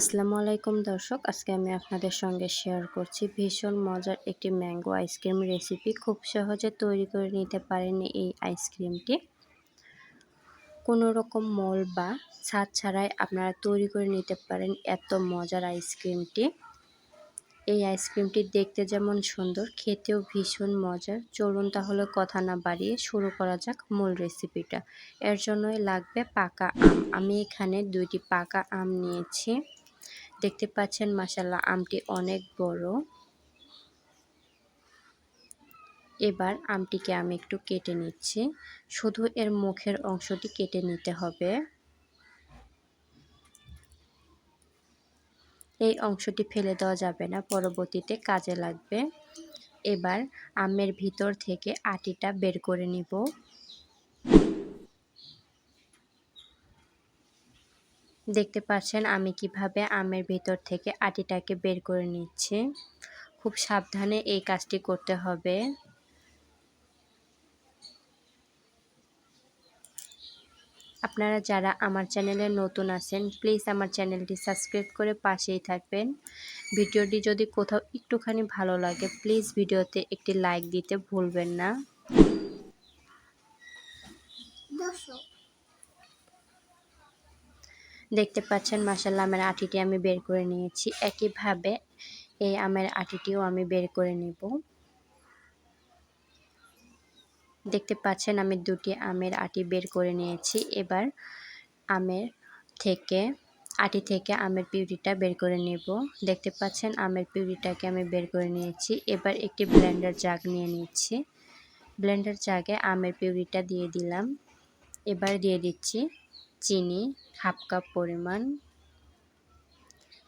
আসসালামু আলাইকুম দর্শক, আজকে আমি আপনাদের সঙ্গে শেয়ার করছি ভীষণ মজার একটি ম্যাঙ্গো আইসক্রিম রেসিপি খুব সহজে তৈরি করে নিতে পারেন এই আইসক্রিমটি কোনো রকম মল বা ছাদ ছাড়াই আপনারা তৈরি করে নিতে পারেন এত মজার আইসক্রিমটি এই আইসক্রিমটি দেখতে যেমন সুন্দর, খেতেও ভীষণ মজার। চলুন তাহলে কথা না বাড়িয়ে শুরু করা যাক মূল রেসিপিটা এর জন্যই লাগবে পাকা আম। আমি এখানে দুইটি পাকা আম নিয়েছি। দেখতে পাচ্ছেন মাসাল্লাহ আমটি অনেক বড়। এবার আমটিকে আমি একটু কেটে নিচ্ছি। শুধু এর মুখের অংশটি কেটে নিতে হবে। এই অংশটি ফেলে দেওয়া যাবে না, পরবর্তীতে কাজে লাগবে। এবার আমের ভিতর থেকে আটিটা বের করে নিব। দেখতে পাচ্ছেন আমি কীভাবে আমের ভিতর থেকে আটিটাকে বের করে নিচ্ছি। খুব সাবধানে এই কাজটি করতে হবে। আপনারা যারা আমার চ্যানেলে নতুন আছেন প্লিজ আমার চ্যানেলটি সাবস্ক্রাইব করে পাশেই থাকবেন। ভিডিওটি যদি কোথাও একটুখানি ভালো লাগে প্লিজ ভিডিওতে একটি লাইক দিতে ভুলবেন না। দেখতে পাচ্ছেন মাসাল্লাহ আমের আটিটি আমি বের করে নিয়েছি। একইভাবে এই আমের আটিটিও আমি বের করে নেব। দেখতে পাচ্ছেন, আমি দুটি আমের আটি বের করে নিয়েছি। এবার আমের থেকে, আটি থেকে আমের পিউরিটা বের করে নেব। দেখতে পাচ্ছেন, আমের পিউরিটাকে আমি বের করে নিয়েছি। এবার একটি ব্লেন্ডার জাগ নিয়ে নিচ্ছি। ব্লেন্ডার জাগে আমের পিউরিটা দিয়ে দিলাম। এবার দিয়ে দিচ্ছি চিনি, হাফ কাপ পরিমাণ।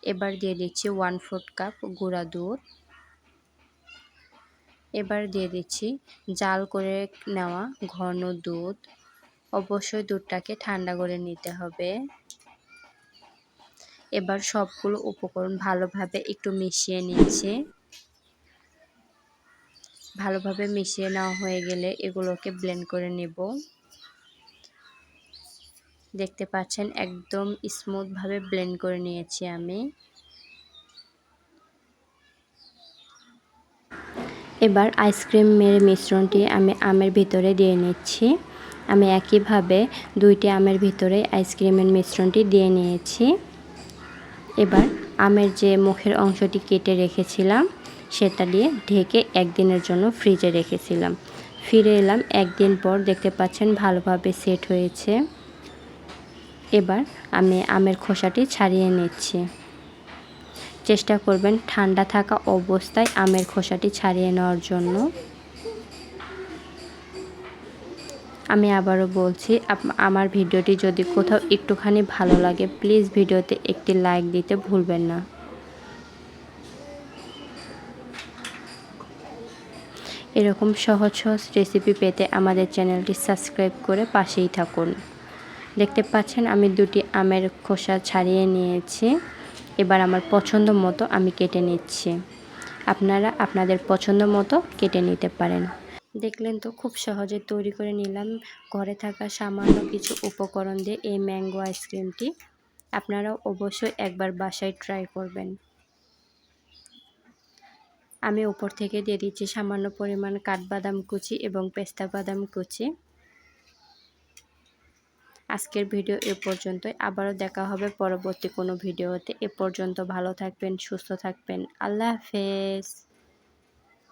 এবার দিয়ে দিচ্ছি ওয়ান ফোর্থ কাপ গুঁড়া দুধ। এবার দিয়ে দিচ্ছি জাল করে নেওয়া ঘন দুধ। অবশ্যই দুধটাকে ঠান্ডা করে নিতে হবে। এবার সবগুলো উপকরণ ভালোভাবে একটু মিশিয়ে নিচ্ছি। ভালোভাবে মিশিয়ে নেওয়া হয়ে গেলে এগুলোকে ব্লেন্ড করে নেব। দেখতে পাচ্ছেন, একদম স্মুথভাবে ব্লেন্ড করে নিয়েছি আমি। এবার আইসক্রিমের মিশ্রণটি আমি আমের ভিতরে দিয়ে নিচ্ছি। আমি একইভাবে দুইটি আমের ভিতরে আইসক্রিমের মিশ্রণটি দিয়ে নিয়েছি। এবার আমের যে মুখের অংশটি কেটে রেখেছিলাম, সেটা দিয়ে ঢেকে একদিনের জন্য ফ্রিজে রেখেছিলাম। ফিরে এলাম, একদিন পর দেখতে পাচ্ছেন ভালোভাবে সেট হয়েছে। এবার আমি আমের খোসাটি ছাড়িয়ে নিচ্ছি। চেষ্টা করবেন ঠান্ডা থাকা অবস্থায় আমের খোসাটি ছাড়িয়ে নেওয়ার জন্য। আমি আবারও বলছি আমার ভিডিওটি যদি কোথাও একটুখানি ভালো লাগে, প্লিজ ভিডিওতে একটি লাইক দিতে ভুলবেন না। এরকম সহজ সহজ রেসিপি পেতে আমাদের চ্যানেলটি সাবস্ক্রাইব করে পাশেই থাকুন। দেখতে পাচ্ছেন, আমি দুটি আমের খোসা ছাড়িয়ে নিয়েছি। এবার আমার পছন্দ মতো আমি কেটে নিচ্ছি। আপনারা আপনাদের পছন্দ মতো কেটে নিতে পারেন। দেখলেন তো, খুব সহজে তৈরি করে নিলাম। ঘরে থাকা সামান্য কিছু উপকরণ দিয়ে এই ম্যাঙ্গো আইসক্রিমটি আপনারাও অবশ্যই একবার বাসায় ট্রাই করবেন। আমি উপর থেকে দিয়ে দিচ্ছি সামান্য পরিমাণ কাঠবাদাম কুচি এবং পেস্তা বাদাম কুচি। আজকের ভিডিও এ পর্যন্তই। আবারও দেখা হবে পরবর্তী কোনো ভিডিওতে। এ পর্যন্ত ভালো থাকবেন, সুস্থ থাকবেন। আল্লাহ হাফেজ।